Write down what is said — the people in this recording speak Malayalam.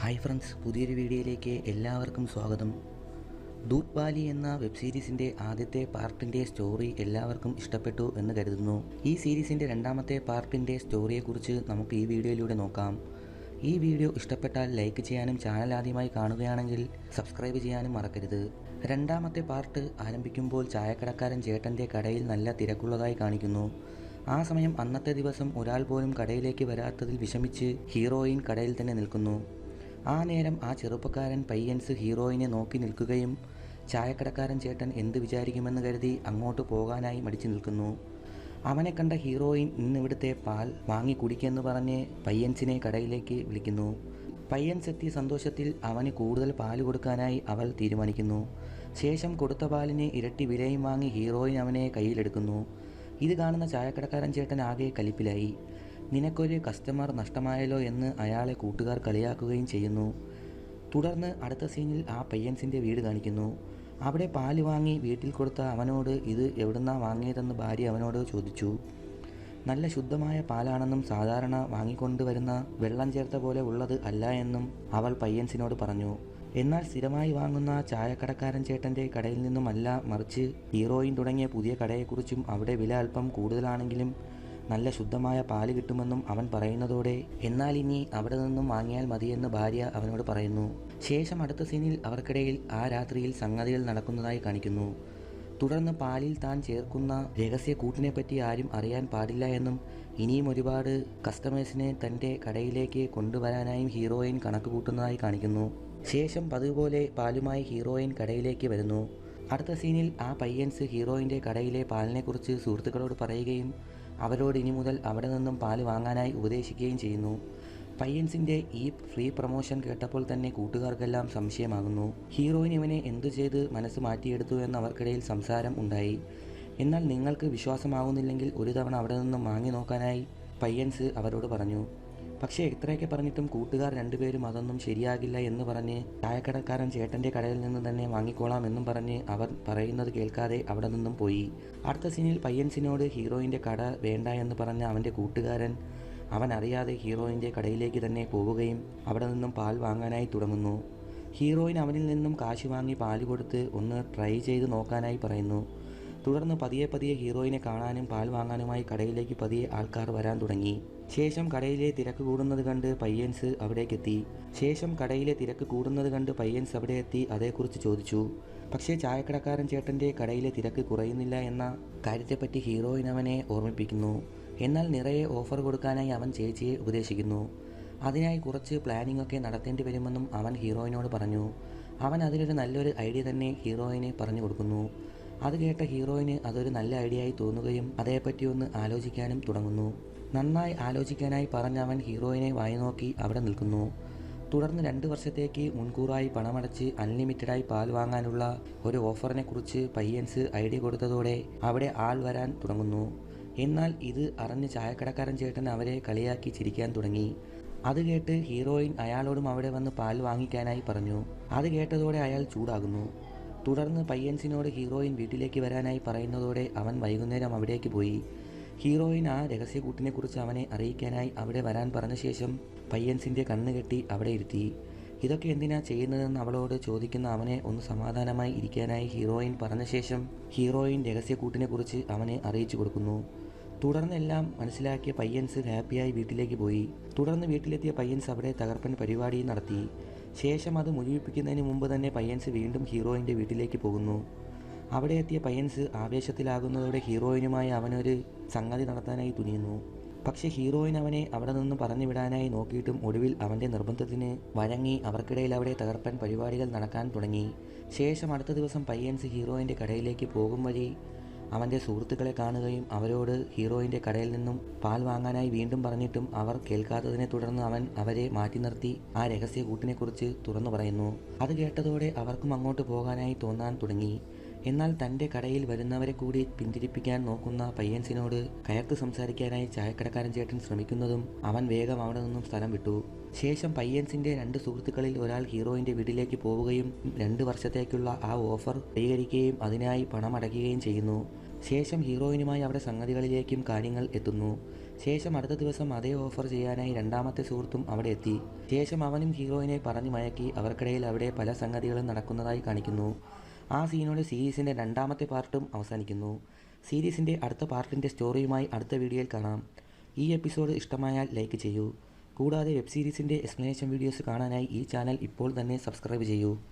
ഹായ് ഫ്രണ്ട്സ് പുതിയൊരു വീഡിയോയിലേക്ക് എല്ലാവർക്കും സ്വാഗതം. ദൂത് ബാലി എന്ന വെബ് സീരീസിന്റെ ആദ്യത്തെ പാർട്ടിന്റെ സ്റ്റോറി എല്ലാവർക്കും ഇഷ്ടപ്പെട്ടു എന്ന് കരുതുന്നു. ഈ സീരീസിന്റെ രണ്ടാമത്തെ പാർട്ടിന്റെ സ്റ്റോറിയെക്കുറിച്ച് നമുക്ക് ഈ വീഡിയോയിലൂടെ നോക്കാം. ഈ വീഡിയോ ഇഷ്ടപ്പെട്ടാൽ ലൈക്ക് ചെയ്യാനും ചാനൽ ആദ്യമായി കാണുകയാണെങ്കിൽ സബ്സ്ക്രൈബ് ചെയ്യാനും മറക്കരുത്. രണ്ടാമത്തെ പാർട്ട് ആരംഭിക്കുമ്പോൾ ചായക്കടക്കാരൻ ചേട്ടന്റെ കടയിൽ നല്ല തിരക്കുള്ളതായി കാണിക്കുന്നു. ആ സമയം അന്നത്തെ ദിവസം ഒരാൾ പോലും കടയിലേക്ക് വരാത്തതിൽ വിഷമിച്ച് ഹീറോയിൻ കടയിൽ തന്നെ നിൽക്കുന്നു. ആ നേരം ആ ചെറുപ്പക്കാരൻ പയ്യൻസ് ഹീറോയിനെ നോക്കി നിൽക്കുകയും ചായക്കടക്കാരൻ ചേട്ടൻ എന്ത് വിചാരിക്കുമെന്ന് കരുതി അങ്ങോട്ട് പോകാനായി മടിച്ചു നിൽക്കുന്നു. അവനെ കണ്ട ഹീറോയിൻ ഇന്നിവിടുത്തെ പാൽ വാങ്ങി കുടിക്കെന്ന് പറഞ്ഞ് പയ്യൻസിനെ കടയിലേക്ക് വിളിക്കുന്നു. പയ്യൻസ് എത്തിയ സന്തോഷത്തിൽ അവന് കൂടുതൽ പാൽ കൊടുക്കാനായി അവൾ തീരുമാനിക്കുന്നു. ശേഷം കൊടുത്ത പാലിന് ഇരട്ടി വിലയും വാങ്ങി ഹീറോയിൻ അവനെ കയ്യിലെടുക്കുന്നു. ഇത് കാണുന്ന ചായക്കടക്കാരൻ ചേട്ടൻ ആകെ കലിപ്പിലായി. നിനക്കൊരു കസ്റ്റമർ നഷ്ടമായല്ലോ എന്ന് അയാളെ കൂട്ടുകാർ കളിയാക്കുകയും ചെയ്യുന്നു. തുടർന്ന് അടുത്ത സീനിൽ ആ പയ്യൻസിന്റെ വീട് കാണിക്കുന്നു. അവിടെ പാൽ വാങ്ങി വീട്ടിൽ കൊടുത്ത അവനോട് ഇത് എവിടുന്നാ വാങ്ങിയതെന്ന് ഭാര്യ അവനോട് ചോദിച്ചു. നല്ല ശുദ്ധമായ പാലാണെന്നും സാധാരണ വാങ്ങിക്കൊണ്ടുവരുന്ന വെള്ളം ചേർത്ത പോലെ ഉള്ളത് അല്ല എന്നും അവൾ പയ്യൻസിനോട് പറഞ്ഞു. എന്നാൽ സ്ഥിരമായി വാങ്ങുന്ന ചായക്കടക്കാരൻ ചേട്ടന്റെ കടയിൽ നിന്നുമല്ല മറിച്ച് ഹീറോയിൻ തുടങ്ങിയ പുതിയ കടയെക്കുറിച്ചും അവിടെ വില അല്പം കൂടുതലാണെങ്കിലും നല്ല ശുദ്ധമായ പാൽ കിട്ടുമെന്നും അവൻ പറയുന്നതോടെ എന്നാൽ ഇനി അവിടെ നിന്നും വാങ്ങിയാൽ മതിയെന്ന് ഭാര്യ അവനോട് പറയുന്നു. ശേഷം അടുത്ത സീനിൽ അവർക്കിടയിൽ ആ രാത്രിയിൽ സംഗതികൾ നടക്കുന്നതായി കാണിക്കുന്നു. തുടർന്ന് പാലിൽ താൻ ചേർക്കുന്ന രഹസ്യ കൂട്ടിനെപ്പറ്റി ആരും അറിയാൻ പാടില്ല എന്നും ഇനിയും ഒരുപാട് കസ്റ്റമേഴ്സിനെ തന്റെ കടയിലേക്ക് കൊണ്ടുവരാനായും ഹീറോയിൻ കണക്ക് കൂട്ടുന്നതായി കാണിക്കുന്നു. ശേഷം പതിവുപോലെ പാലുമായി ഹീറോയിൻ കടയിലേക്ക് വരുന്നു. അടുത്ത സീനിൽ ആ പയ്യൻസ് ഹീറോയിന്റെ കടയിലെ പാലിനെക്കുറിച്ച് സുഹൃത്തുക്കളോട് പറയുകയും അവരോട് ഇനി മുതൽ അവിടെ നിന്നും പാൽ വാങ്ങാനായി ഉപദേശിക്കുകയും ചെയ്യുന്നു. പയ്യൻസിന്റെ ഈ ഫ്രീ പ്രൊമോഷൻ കേട്ടപ്പോൾ തന്നെ കൂട്ടുകാർക്കെല്ലാം സംശയമാകുന്നു. ഹീറോയിൻ ഇവനെ എന്തു ചെയ്ത് മനസ്സ് മാറ്റിയെടുത്തു എന്ന് അവർക്കിടയിൽ സംസാരം ഉണ്ടായി. എന്നാൽ നിങ്ങൾക്ക് വിശ്വാസമാകുന്നില്ലെങ്കിൽ ഒരു തവണ അവിടെ നിന്നും വാങ്ങി നോക്കാനായി പയ്യൻസ് അവരോട് പറഞ്ഞു. പക്ഷേ എത്രയൊക്കെ പറഞ്ഞിട്ടും കൂട്ടുകാർ രണ്ടുപേരും അതൊന്നും ശരിയാകില്ല എന്ന് പറഞ്ഞ് ചായക്കടക്കാരൻ ചേട്ടന്റെ കടയിൽ നിന്ന് തന്നെ വാങ്ങിക്കോളാം എന്നും പറഞ്ഞ് അവർ പറയുന്നത് കേൾക്കാതെ അവിടെ നിന്നും പോയി. അടുത്ത സീനിൽ പയ്യൻസിനോട് ഹീറോയിന്റെ കട വേണ്ട എന്ന് പറഞ്ഞ അവന്റെ കൂട്ടുകാരൻ അവൻ അറിയാതെ ഹീറോയിന്റെ കടയിലേക്ക് തന്നെ പോവുകയും അവിടെ നിന്നും പാൽ വാങ്ങാനായി തുടങ്ങുന്നു. ഹീറോയിൻ അവനിൽ നിന്നും കാശ് വാങ്ങി പാൽ കൊടുത്ത് ഒന്ന് ട്രൈ ചെയ്ത് നോക്കാനായി പറയുന്നു. തുടർന്ന് പതിയെ പതിയെ ഹീറോയിനെ കാണാനും പാൽ വാങ്ങാനുമായി കടയിലേക്ക് പതിയെ ആൾക്കാർ വരാൻ തുടങ്ങി. ശേഷം കടയിലെ തിരക്ക് കൂടുന്നത് കണ്ട് പയ്യൻസ് അവിടേക്കെത്തി. ശേഷം കടയിലെ തിരക്ക് കൂടുന്നത് കണ്ട് പയ്യൻസ് അവിടെ എത്തി അതേക്കുറിച്ച് ചോദിച്ചു. പക്ഷേ ചായക്കടക്കാരൻ ചേട്ടന്റെ കടയിലെ തിരക്ക് കുറയുന്നില്ല എന്ന കാര്യത്തെപ്പറ്റി ഹീറോയിൻ അവനെ ഓർമ്മിപ്പിക്കുന്നു. എന്നാൽ നിറയെ ഓഫർ കൊടുക്കാനായി അവൻ ചേച്ചിയെ ഉപദേശിക്കുന്നു. അതിനായി കുറച്ച് പ്ലാനിംഗ് ഒക്കെ നടത്തേണ്ടി വരുമെന്നും അവൻ ഹീറോയിനോട് പറഞ്ഞു. അവൻ അതിലൊരു നല്ലൊരു ഐഡിയ തന്നെ ഹീറോയിനെ പറഞ്ഞു കൊടുക്കുന്നു. അത് കേട്ട ഹീറോയിന് അതൊരു നല്ല ഐഡിയ ആയി തോന്നുകയും അതേപ്പറ്റി ഒന്ന് ആലോചിക്കാനും തുടങ്ങുന്നു. നന്നായി ആലോചിക്കാനായി പറഞ്ഞ അവൻ ഹീറോയിനെ വായി നോക്കി അവിടെ നിൽക്കുന്നു. തുടർന്ന് രണ്ട് വർഷത്തേക്ക് മുൻകൂറായി പണമടച്ച് അൺലിമിറ്റഡായി പാൽ വാങ്ങാനുള്ള ഒരു ഓഫറിനെ കുറിച്ച് പയ്യൻസ് ഐഡിയ കൊടുത്തതോടെ അവിടെ ആൾ വരാൻ തുടങ്ങുന്നു. എന്നാൽ ഇത് അറിഞ്ഞ് ചായക്കടക്കാരൻ ചേട്ടൻ അവരെ കളിയാക്കി ചിരിക്കാൻ തുടങ്ങി. അത് കേട്ട് ഹീറോയിൻ അയാളോടും അവിടെ വന്ന് പാൽ വാങ്ങിക്കാനായി പറഞ്ഞു. അത് കേട്ടതോടെ അയാൾ ചൂടാകുന്നു. തുടർന്ന് പയ്യൻസിനോട് ഹീറോയിൻ വീട്ടിലേക്ക് വരാനായി പറയുന്നതോടെ അവൻ വൈകുന്നേരം അവിടേക്ക് പോയി. ഹീറോയിൻ ആ രഹസ്യക്കൂട്ടിനെക്കുറിച്ച് അവനെ അറിയിക്കാനായി അവിടെ വരാൻ പറഞ്ഞ ശേഷം പയ്യൻസിന്റെ കണ്ണ് കെട്ടി അവിടെ ഇരുത്തി. ഇതൊക്കെ എന്തിനാ ചെയ്യുന്നതെന്ന് അവളോട് ചോദിക്കുന്ന അവനെ ഒന്ന് സമാധാനമായി ഇരിക്കാനായി ഹീറോയിൻ പറഞ്ഞ ശേഷം ഹീറോയിൻ രഹസ്യക്കൂട്ടിനെക്കുറിച്ച് അവനെ അറിയിച്ചു കൊടുക്കുന്നു. തുടർന്നെല്ലാം മനസ്സിലാക്കിയ പയ്യൻസ് ഹാപ്പിയായി വീട്ടിലേക്ക് പോയി. തുടർന്ന് വീട്ടിലെത്തിയ പയ്യൻസ് അവിടെ തകർപ്പൻ പരിപാടി നടത്തി. ശേഷം അത് മുഴുവിപ്പിക്കുന്നതിന് മുമ്പ് തന്നെ പയ്യൻസ് വീണ്ടും ഹീറോയിന്റെ വീട്ടിലേക്ക് പോകുന്നു. അവിടെ എത്തിയ പയ്യൻസ് ആവേശത്തിലാകുന്നതോടെ ഹീറോയിനുമായി അവനൊരു സംഗതി നടത്താനായി തുനിയുന്നു. പക്ഷേ ഹീറോയിൻ അവനെ അവിടെ നിന്ന് പറഞ്ഞു വിടാനായി നോക്കിയിട്ടും ഒടുവിൽ അവന്റെ നിർബന്ധത്തിന് വഴങ്ങി അവർക്കിടയിൽ അവിടെ തകർപ്പൻ പരിപാടികൾ നടക്കാൻ തുടങ്ങി. ശേഷം അടുത്ത ദിവസം പയ്യൻസ് ഹീറോയിന്റെ കടയിലേക്ക് പോകും വഴി അവന്റെ സുഹൃത്തുക്കളെ കാണുകയും അവരോട് ഹീറോയിന്റെ കടയിൽ നിന്നും പാൽ വാങ്ങാനായി വീണ്ടും പറഞ്ഞിട്ടും അവർ കേൾക്കാത്തതിനെ തുടർന്ന് അവൻ അവരെ മാറ്റി നിർത്തി ആ രഹസ്യ കൂട്ടിനെക്കുറിച്ച് തുറന്നു പറയുന്നു. അത് കേട്ടതോടെ അവർക്കും അങ്ങോട്ട് പോകാനായി തോന്നാൻ തുടങ്ങി. എന്നാൽ തന്റെ കടയിൽ വരുന്നവരെ കൂടി പിന്തിരിപ്പിക്കാൻ നോക്കുന്ന പയ്യൻസിനോട് കയർത്ത് സംസാരിക്കാനായി ചായക്കടക്കാരൻ ചേട്ടൻ ശ്രമിക്കുന്നതും അവൻ വേഗം അവിടെ നിന്നും സ്ഥലം വിട്ടു. ശേഷം പയ്യൻസിന്റെ രണ്ട് സുഹൃത്തുക്കളിൽ ഒരാൾ ഹീറോയിന്റെ വീട്ടിലേക്ക് പോവുകയും രണ്ട് വർഷത്തേക്കുള്ള ആ ഓഫർ സ്വീകരിക്കുകയും അതിനായി പണമടയ്ക്കുകയും ചെയ്യുന്നു. ശേഷം ഹീറോയിനുമായി അവിടെ സംഗതികളിലേക്കും കാര്യങ്ങൾ എത്തുന്നു. ശേഷം അടുത്ത ദിവസം അതേ ഓഫർ ചെയ്യാനായി രണ്ടാമത്തെ സുഹൃത്തും അവിടെ എത്തി. ശേഷം അവനും ഹീറോയിനെ പറഞ്ഞു മയക്കി അവർക്കിടയിൽ അവിടെ പല സംഗതികളും നടക്കുന്നതായി കാണിക്കുന്നു. ആ സീനോടെ സീരീസിന്റെ രണ്ടാമത്തെ പാർട്ടും അവസാനിക്കുന്നു. സീരീസിന്റെ അടുത്ത പാർട്ടിന്റെ സ്റ്റോറിയുമായി അടുത്ത വീഡിയോയിൽ കാണാം. ഈ എപ്പിസോഡ് ഇഷ്ടമായാൽ ലൈക്ക് ചെയ്യൂ. കൂടാതെ വെബ് സീരീസിന്റെ എക്സ്പ്ലനേഷൻ വീഡിയോസ് കാണാനായി ഈ ചാനൽ ഇപ്പോൾ തന്നെ സബ്സ്ക്രൈബ് ചെയ്യൂ.